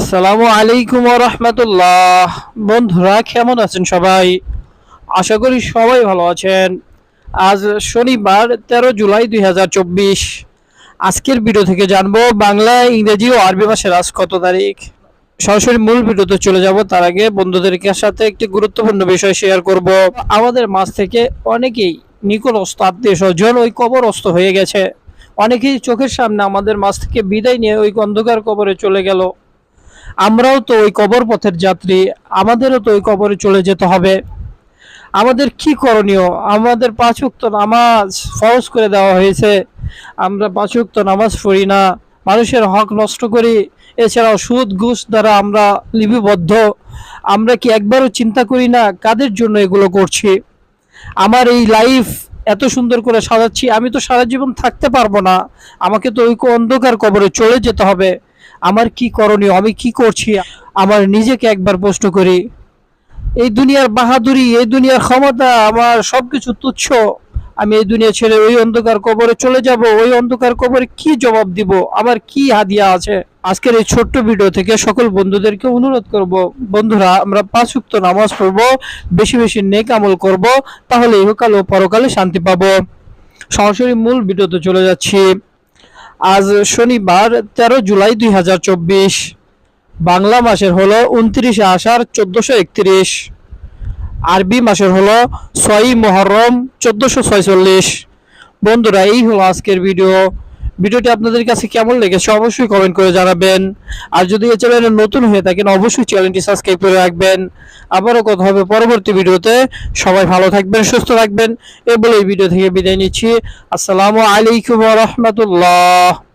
আসসালামু আলাইকুম রহমতুল্লাহ। বন্ধুরা, কেমন আছেন সবাই? আশা করি সবাই ভালো আছেন। আজ শনিবার, তেরো জুলাই দু হাজার চব্বিশ। আজকের ভিডিও থেকে জানব, বাংলা, ইংরেজি ও আরবি মাসের আজ কত তারিখ? সরাসরি মূল ভিডিওতে চলে যাব, তার আগে বন্ধুদেরকে সাথে একটি গুরুত্বপূর্ণ বিষয় শেয়ার করব। আমাদের মাছ থেকে অনেকেই নিকটস্থ আত্মীয় স্বজন ওই কবরস্থ হয়ে গেছে। অনেকেই চোখের সামনে আমাদের মাছ থেকে বিদায় নিয়ে ওই অন্ধকার কবরে চলে গেল। আমরাও তো ওই কবর পথের যাত্রী, আমাদেরও তো ওই কবরে চলে যেতে হবে। আমাদের কি করণীয়? আমাদের পাঁচ উক্ত নামাজ ফরজ করে দেওয়া হয়েছে। আমরা পাঁচ উক্ত নামাজ পড়ি না। মানুষের হক নষ্ট করি। এছাড়াও সুদ, ঘুষ দ্বারা আমরা লিপিবদ্ধ। আমরা কি একবারও চিন্তা করি না কাদের জন্য এগুলো করছি? আমার এই লাইফ এত সুন্দর করে সাজাচ্ছি, আমি তো সারা জীবন থাকতে পারব না। আমাকে তো ওই অন্ধকার কবরে চলে যেতে হবে। আমার কি করণীয়? আমি কি করছি? আমার নিজেকে একবার প্রশ্ন করি, এই দুনিয়ার বাহাদুরি, এই দুনিয়ার ক্ষমতা, আমার সবকিছু তুচ্ছ। আমি এই দুনিয়া ছেড়ে ওই অন্ধকার কবরে চলে যাব, ওই অন্ধকার কবরে কি জবাব দিব? আমার কি হাদিয়া আছে? আজকের এই ছোট্ট ভিডিও থেকে সকল বন্ধুদেরকে অনুরোধ করব, বন্ধুরা, আমরা পাঁচ উক্ত নামাজ পড়ব, বেশি বেশি নেক আমল করব, তাহলে ইহকাল ও পরকালে শান্তি পাবো। সরাসরি মূল ভিডিওতে চলে যাচ্ছি। আজ শনিবার, তেরো জুলাই দুই হাজার চব্বিশ। বাংলা মাসের হলো উনত্রিশে আষাঢ় চোদ্দশো একত্রিশ। আরবি মাসের হলো ছয়ই মহরম চোদ্দশো ছয়চল্লিশ। বন্ধুরা, এই হলো আজকের ভিডিও ভিডিওটি আপনাদের কাছে কেমন লেগেছে অবশ্যই কমেন্ট করে জানাবেন। আর যদি এই চ্যানেলে নতুন হয়ে থাকেন, অবশ্যই চ্যানেলটি সাবস্ক্রাইব করে রাখবেন। আবারও কথা হবে পরবর্তী ভিডিওতে। সবাই ভালো থাকবেন, সুস্থ থাকবেন। এ বলে এই ভিডিও থেকে বিদায় নিচ্ছি। আসসালামু আলাইকুম রহমতুল্লাহ।